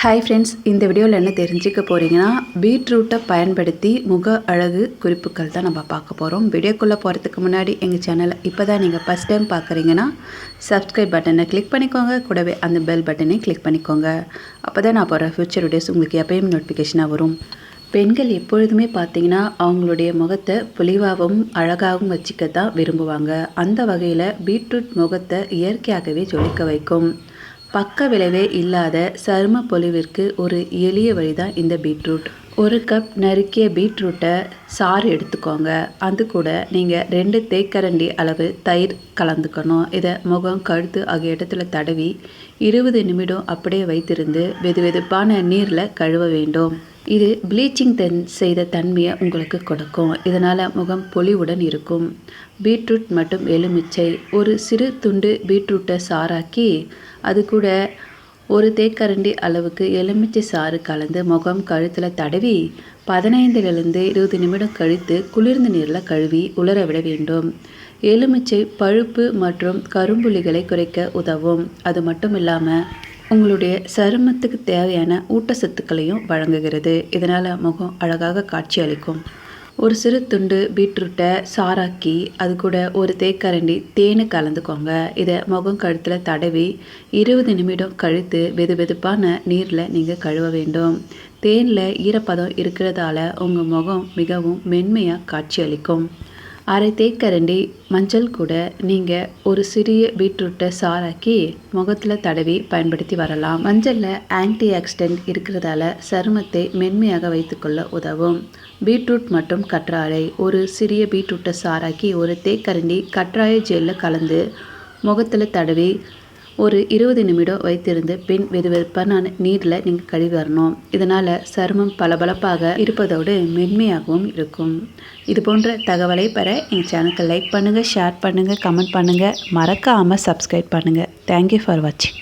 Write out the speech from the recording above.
Hi friends இந்த வீடியோவில் என்ன தெரிஞ்சுக்க போகிறீங்கன்னா பீட்ரூட்டை பயன்படுத்தி முக அழகு குறிப்புகள் தான் நம்ம பார்க்க போகிறோம் வீடியோக்குள்ளே போகிறதுக்கு முன்னாடி எங்கள் சேனலை இப்போ தான் நீங்கள் ஃபஸ்ட் டைம் பார்க்குறீங்கன்னா சப்ஸ்கிரைப் பட்டனை கிளிக் பண்ணிக்கோங்க. கூடவே அந்த பெல் பட்டனை கிளிக் பண்ணிக்கோங்க. அப்போ தான் நான் போகிற ஃப்யூச்சர் வீடியோஸ் உங்களுக்கு எப்பயும் நோட்டிஃபிகேஷனாக வரும். பெண்கள் எப்பொழுதுமே பார்த்தீங்கன்னா அவங்களுடைய முகத்தை பொலிவாகவும் அழகாகவும் வச்சுக்க தான் விரும்புவாங்க. அந்த வகையில் பீட்ரூட் முகத்தை இயற்கையாகவே ஜொலிக்க வைக்கும். பக்க விளைவே இல்லாத சரும பொலிவிற்கு ஒரு எளிய வழி தான் இந்த பீட்ரூட். ஒரு கப் நறுக்கிய பீட்ரூட்டை சாறு எடுத்துக்கோங்க. அது கூட நீங்கள் ரெண்டு தேக்கரண்டி அளவு தயிர் கலந்துக்கணும். இதை முகம் கழுத்து ஆகிய இடத்துல தடவி இருபது நிமிடம் அப்படியே வைத்திருந்து வெது வெதுப்பான நீரில் கழுவ வேண்டும். இது ப்ளீச்சிங் தன் செய்த தன்மையை உங்களுக்கு கொடுக்கும். இதனால் முகம் பொலிவுடன் இருக்கும். பீட்ரூட் மற்றும் எலுமிச்சை ஒரு சிறு துண்டு பீட்ரூட்டை சாறாக்கி அது கூட ஒரு தேக்கரண்டி அளவுக்கு எலுமிச்சை சாறு கலந்து முகம் கழுத்தில் தடவி பதினைந்திலிருந்து இருபது நிமிடம் கழித்து குளிர்ந்த நீரில் கழுவி உலர விட வேண்டும். எலுமிச்சை பழுப்பு மற்றும் கரும்புள்ளிகளை குறைக்க உதவும். அது மட்டும் இல்லாமல் உங்களுடைய சருமத்துக்கு தேவையான ஊட்டச்சத்துக்களையும் வழங்குகிறது. இதனால் முகம் அழகாக காட்சி அளிக்கும். ஒரு சிறு துண்டு பீட்ரூட்டை சாராக்கி அது கூட ஒரு தேக்கரண்டி தேனை கலந்துக்கோங்க. இதை முகம் கழுத்தில் தடவி இருபது நிமிடம் கழித்து வெது வெதுப்பான நீரில் நீங்கள் கழுவ வேண்டும். தேனில் ஈரப்பதம் இருக்கிறதால உங்கள் முகம் மிகவும் மென்மையாக காட்சி அளிக்கும். அரை தேக்கரண்டி மஞ்சள் கூட நீங்கள் ஒரு சிறிய பீட்ரூட்டை சாராக்கி முகத்தில் தடவி பயன்படுத்தி வரலாம். மஞ்சளில் ஆன்டி ஆக்சிடென்ட் இருக்கிறதால சருமத்தை மென்மையாக வைத்துக்கொள்ள உதவும். பீட்ரூட் மற்றும் கற்றாழை ஒரு சிறிய பீட்ரூட்டை சாராக்கி ஒரு தேக்கரண்டி கற்றாழை ஜெல்லில் கலந்து முகத்தில் தடவி ஒரு இருபது நிமிடம் வைத்திருந்து பின் வெதுவெதுப்பான நீரில் நீங்கள் கழுவி வரணும். இதனால் சருமம் பளபளப்பாக இருப்பதோடு மென்மையாகவும் இருக்கும். இது போன்ற தகவலை பெற எங்கள் சேனலுக்கு லைக் பண்ணுங்கள் ஷேர் பண்ணுங்கள் கமெண்ட் பண்ணுங்கள் மறக்காமல் சப்ஸ்கிரைப் பண்ணுங்கள் தேங்க்யூ ஃபார் வாட்சிங்